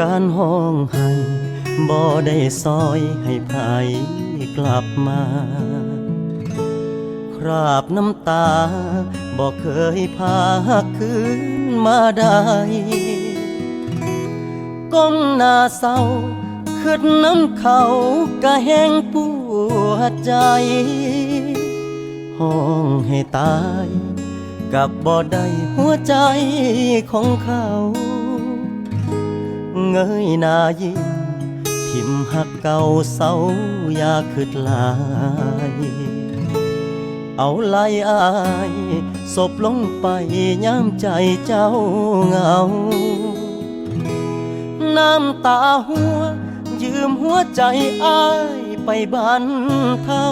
การห้องให้บ่ได้ซอยให้ไผกลับมา คราบน้ำตาบ่เคยพาคืนมาได้ก้มหน้าเศร้าขึ้นน้ำเขาก็แห้งปวดใจ ห้องให้ตาย กับบ่ได้หัวใจของเขา เงยหน้ายิ้มทิมหักเก่าเศร้าอยากคืดหลาย เอาไล่อายศพลงไปย้ำใจเจ้าเงา น้ำตาหัว ยืมหัวใจอายไปบ้านเท่า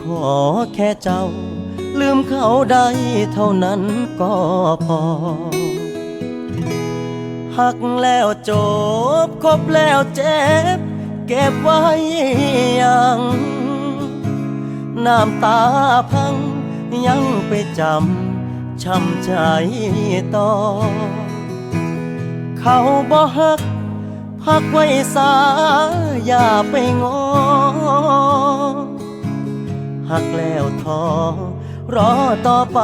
ขอแค่เจ้า ลืมเขาได้เท่านั้นก็พอ หักแล้วจบคบแล้วเจ็บ เก็บไว้ยังน้ำตาพังยังไปจำช้ำใจต่อ เขาบ่ฮัก พักไว้สาอย่าไปงอหักแล้วทอรอต่อไป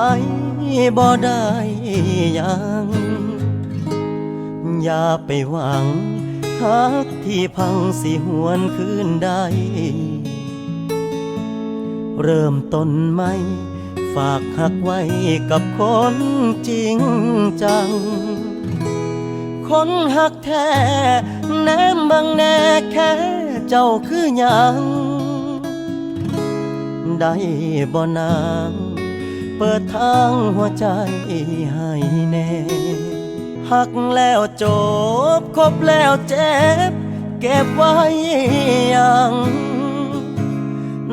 บ่ได้ยัง อย่าไปหวังหักที่พังสิหวนคืนได้เริ่มต้นใหม่ฝากหักไว้กับคนจริงจัง คนหักแท้แนมบางแน่แค่เจ้าคือหยัง ได้บ่นาง เปิดทางหัวใจให้แน่ หักแล้วจบคบแล้วเจ็บ เก็บไว้ยัง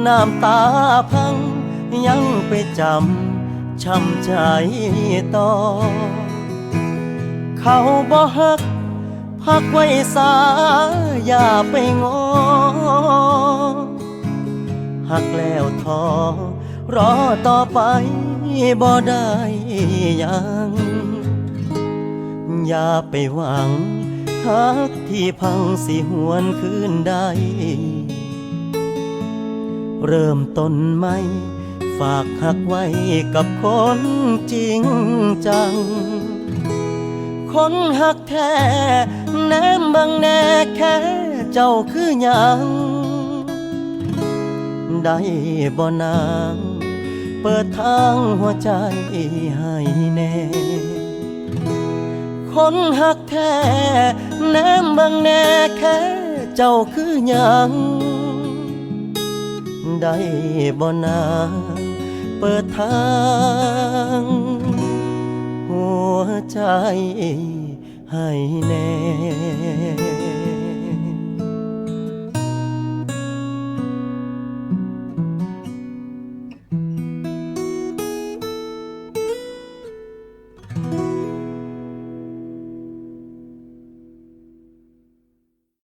น้ำตาพังยังไปจำช้ำใจต่อ เขาบ่ฮัก พักไว้สาอย่าไปงอหักแล้วทอรอต่อไปบ่ได้ยัง อย่าไปหวังหักที่พังสิหวนคืนได้เริ่มต้นใหม่ฝากหักไว้กับคนจริงจัง คนหักแท้แนมบางแน่แค่เจ้าคือหยัง ได้บ่นาง เปิดทางหัวใจให้แน่ คนหักแท้แนมบังแน่แค่เจ้าคือหยังได้บ่นางเปิดทาง หัวใจให้แน่